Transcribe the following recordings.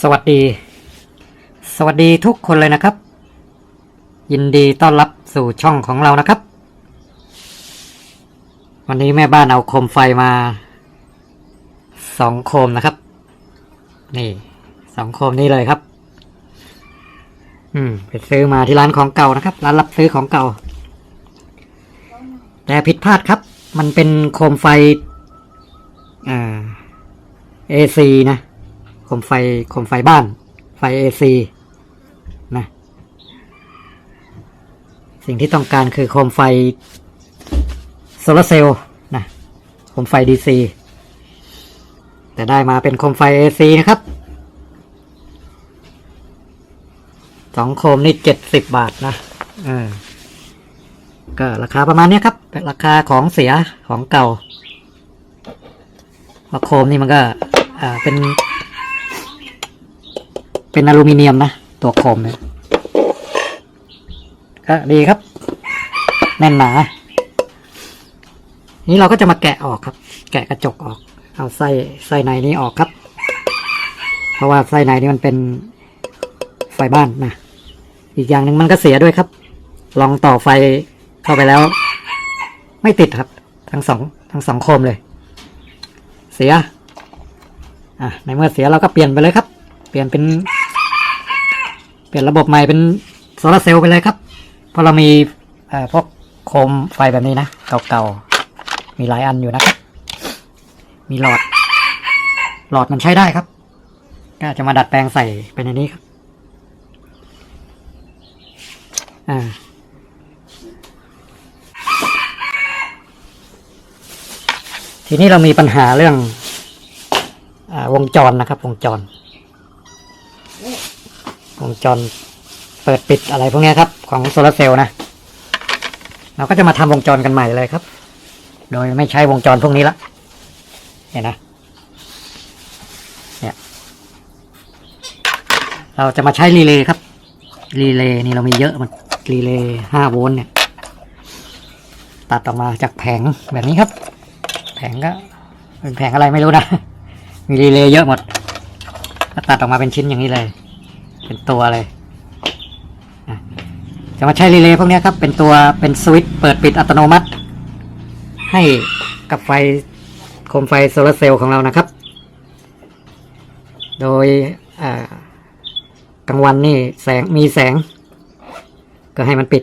สวัสดี สวัสดีทุกคนเลยนะครับ ยินดีต้อนรับสู่ช่องของเรานะครับ วันนี้แม่บ้านเอาโคมไฟมาสองโคมนะครับ นี่สองโคมนี้เลยครับ อืมไปซื้อมาที่ร้านของเก่านะครับ ร้านรับซื้อของเก่า แต่ผิดพลาดครับ มันเป็นโคมไฟ อ่า AC นะ คมไฟโคมไฟบ้าน ไฟ AC นะ สิ่งที่ต้องการคือโคมไฟโซลาร์เซลล์นะโคมไฟ DC แต่ได้มาเป็นโคมไฟ AC นะครับสองโคมนี่เจ็ดสิบบาทนะเออก็ราคาประมาณนี้ครับเป็นราคาของเสียของเก่าพราโคมนี่มันก็ อ่าเป็น เป็นอลูมิเนียมนะ ตัวโคมเนี่ยก็ดีครับ แน่นหนานี้เราก็จะมาแกะออกครับ แกะกระจกออก เอาไส้ไส้ในนี้ออกครับ เพราะว่าไส้ในนี้มันเป็นไฟบ้านนะอีกอย่างหนึ่งมันก็เสียด้วยครับ ลองต่อไฟเข้าไปแล้ว ไม่ติดครับ ทั้งสองทั้งสองโคมเลย เสีย อะในเมื่อเสียเราก็เปลี่ยนไปเลยครับ เปลี่ยนเป็น เปลี่ยนระบบใหม่เป็นโซลาเซลล์ไปเลยครับ เพราะเรามีพวกโคมไฟแบบนี้นะ เก่าๆ มีหลายอันอยู่นะครับ มีหลอด หลอดมันใช้ได้ครับ ก็จะมาดัดแปลงใส่เป็นในนี้ครับ อ่าทีนี้เรามีปัญหาเรื่องอวงจรนะครับ วงจร วงจรเปิดปิดอะไรพวกนี้ครับ ของโซลาร์เซลล์นะ เราก็จะมาทำวงจรกันใหม่เลยครับ โดยไม่ใช้วงจรพวกนี้ละ เห็นนะเนี่ยเราจะมาใช้รีเลย์ครับ รีเลย์นี่เรามีเยอะมันรีเลย์ห้าโวลต์เนี่ยตัดออกมาจากแผงแบบนี้ครับ แผงก็เป็นแผงอะไรไม่รู้นะ มีรีเลย์เยอะหมดตัดออกมาเป็นชิ้นอย่างนี้เลย เป็นตัวเลยจะมาใช้รีเลย์พวกนี้ครับ เป็นตัวเป็นสวิตช์เปิดปิดอัตโนมัติ ให้กับไฟโคมไฟโซลาร์เซลล์ของเรานะครับ โดยกลางวันนี่แสงมีแสง ก็ให้มันปิด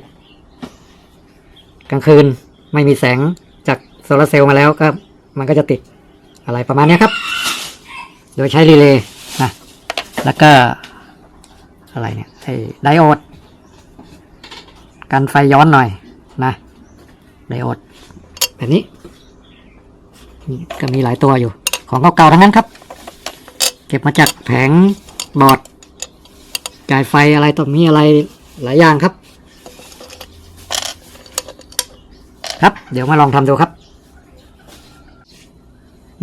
กลางคืนไม่มีแสงจากโซลาร์เซลล์มาแล้วก็มันก็จะติดอะไรประมาณนี้ครับ โดยใช้รีเลย์นะแล้วก็ อะไรเนี่ยไอ้ไดโอด กันไฟย้อนหน่อยนะ ไดโอด แบบนี้นี่ก็มีหลายตัวอยู่ ของเก่าๆทั้งนั้นครับ เก็บมาจากแผงบอร์ดจ่ายไฟอะไรต่อมีอะไรหลายอย่างครับ ครับ เดี๋ยวมาลองทำดูครับ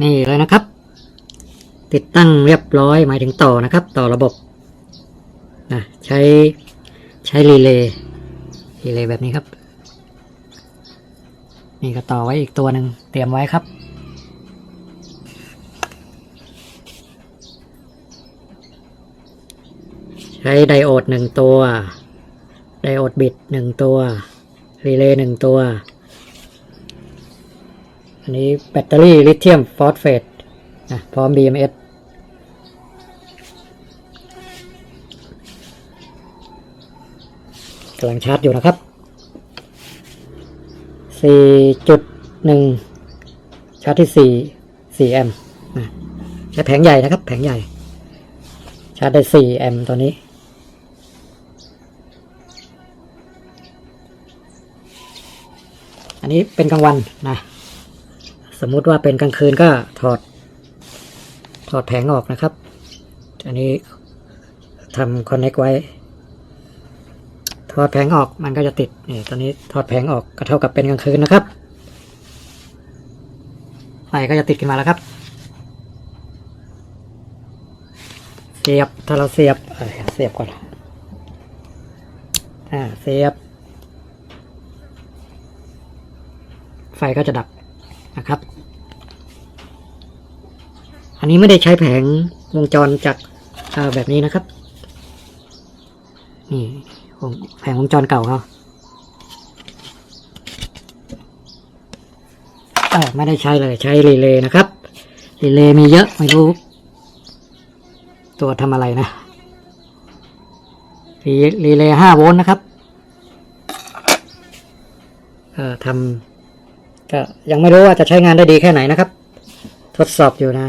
นี่เลยนะครับ ติดตั้งเรียบร้อยหมายถึงต่อนะครับ ต่อระบบ นะใช้ใช้รีเลย์รีเลย์แบบนี้ครับ นี่ก็ต่อไว้อีกตัวหนึ่งเตรียมไว้ครับใช้ไดโอดหนึ่งตัว ไดโอดบิดหนึ่งตัว รีเลย์หนึ่งตัว อันนี้แบตเตอรี่ลิเธียมฟอสเฟตนะพร้อม BMS กำลังชาร์จอยู่นะครับ 4.1 ชาร์จที่ 4 4 แอมป์นะใช้แผงใหญ่นะครับ แผงใหญ่ ชาร์จได้ 4 แอมป์ตัวนี้ อันนี้เป็นกลางวันนะ สมมุติว่าเป็นกลางคืนก็ถอด ถอดแผงออกนะครับ อันนี้ทำคอนเน็กไว้ ถอดแผงออกมันก็จะติดนี่ตอนนี้ถอดแผงออกก็เท่ากับเป็นกลางคืนนะครับไฟก็จะติดขึ้นมาแล้วครับ เสียบถ้าเราเสียบเอ้ยเสียบก่อนอ่าเสียบ ไฟก็จะดับนะครับ อันนี้ไม่ได้ใช้แผงวงจรจากแบบนี้นะครับนี่ วงแผงวงจรเก่าเขาเออไม่ได้ใช้เลยใช้รีเลย์นะครับรีเลย์มีเยอะไม่รู้ ตัวทำอะไรนะรีรีเลย์ห้าโวลต์นะครับเอ่อทำก็ยังไม่รู้ว่าจะใช้งานได้ดีแค่ไหนนะครับ ทดสอบอยู่นะ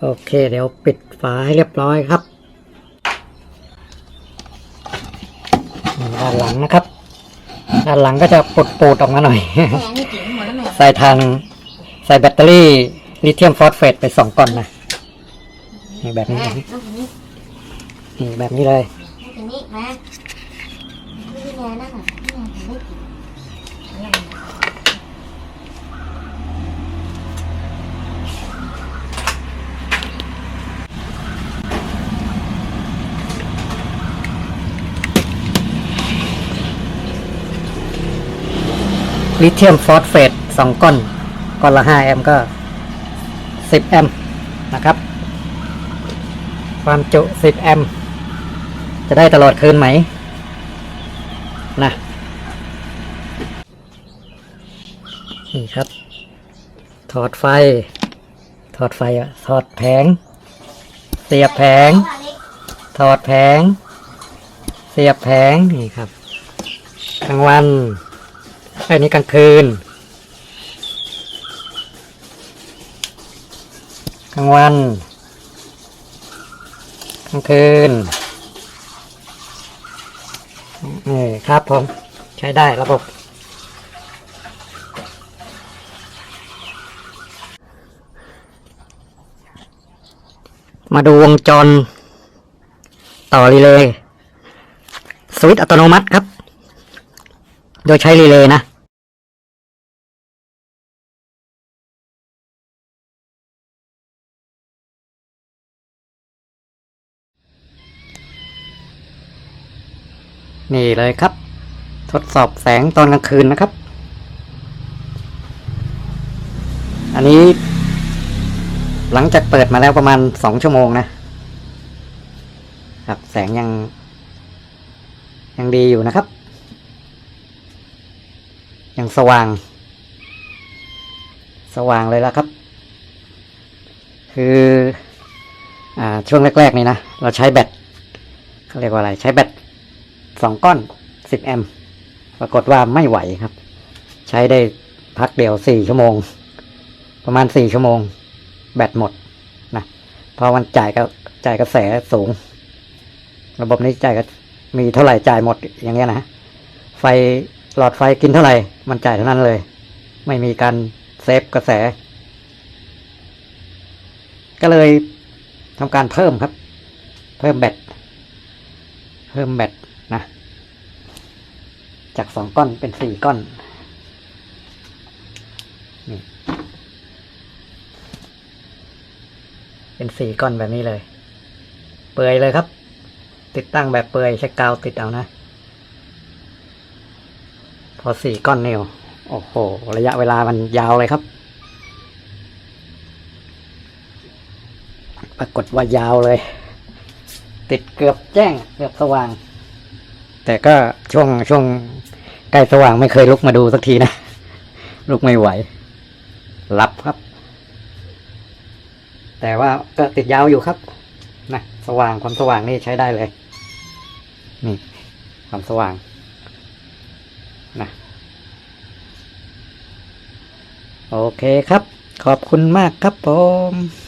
โอเค เดี๋ยวปิดฝาให้เรียบร้อยครับ ด้านหลังนะครับ ด้านหลังก็จะปลดปูดออกมาหน่อย ใส่ทางใส่แบตเตอรี่ลิเธียมฟอสเฟตไปสองก้อนนะนี่แบบนี้นี่แบบนี้เลยนี่แม่นี่แม่นั่นน่ะนี่แม่ไม่กินนี่แม่ ลิเธียมฟอสเฟตสองก้อนก้อนละห้าแอมป์ก็สิบแอมป์นะครับ ความจุสิบแอมป์จะได้ตลอดคืนไหมนะนี่ครับ ถอดไฟ ถอดไฟอะถอดแผง เสียบแผง ถอดแผง เสียบแผง นี่ครับกลางวัน อันนี้กลางคืน กลางวัน กลางคืน นี่ครับผม ใช้ได้ระบบ มาดูวงจร ต่อรีเลย์สวิตช์อัตโนมัติครับ โดยใช้รีเลย์นะ นี่เลยครับ ทดสอบแสงตอนกลางคืนนะครับ อันนี้ หลังจากเปิดมาแล้วประมาณสองชั่วโมงนะครับแสงยัง ยังดีอยู่นะครับ ยังสว่าง สว่างเลยละครับ คืออ่าช่วงแรก ๆ นี่นะ เราใช้แบตเขาเรียกว่าอะไร ใช้แบต สองก้อนสิบแอมป์ปรากฏว่าไม่ไหวครับ ใช้ได้พักเดียวสี่ชั่วโมง ประมาณสี่ชั่วโมง แบตหมดนะเพราะมันจ่ายก็จ่ายกระแสสูง ระบบนี้จ่ายก็มีเท่าไหร่จ่ายหมดอย่างเงี้ยนะไฟหลอดไฟกินเท่าไหร่ มันจ่ายเท่านั้นเลย ไม่มีการเซฟกระแส ก็เลยทำการเพิ่มครับ เพิ่มแบตเพิ่มแบต จากสองก้อนเป็นสี่ก้อนนี่เป็นสี่ก้อนแบบนี้เลย เปื่อยเลยครับ ติดตั้งแบบเปื่อยใช้กาวติดเอานะ พอสี่ก้อนนี่โอ้โห ระยะเวลามันยาวเลยครับ ปรากฏว่ายาวเลย ติดเกือบแจ้งเกือบสว่าง แต่ก็ช่วงช่วงใกล้สว่างไม่เคยลุกมาดูสักทีนะ ลุกไม่ไหวหลับครับ แต่ว่าก็ติดยาวอยู่ครับนะสว่างความสว่างนี่ใช้ได้เลย นี่ความสว่างนะโอเคครับ ขอบคุณมากครับผม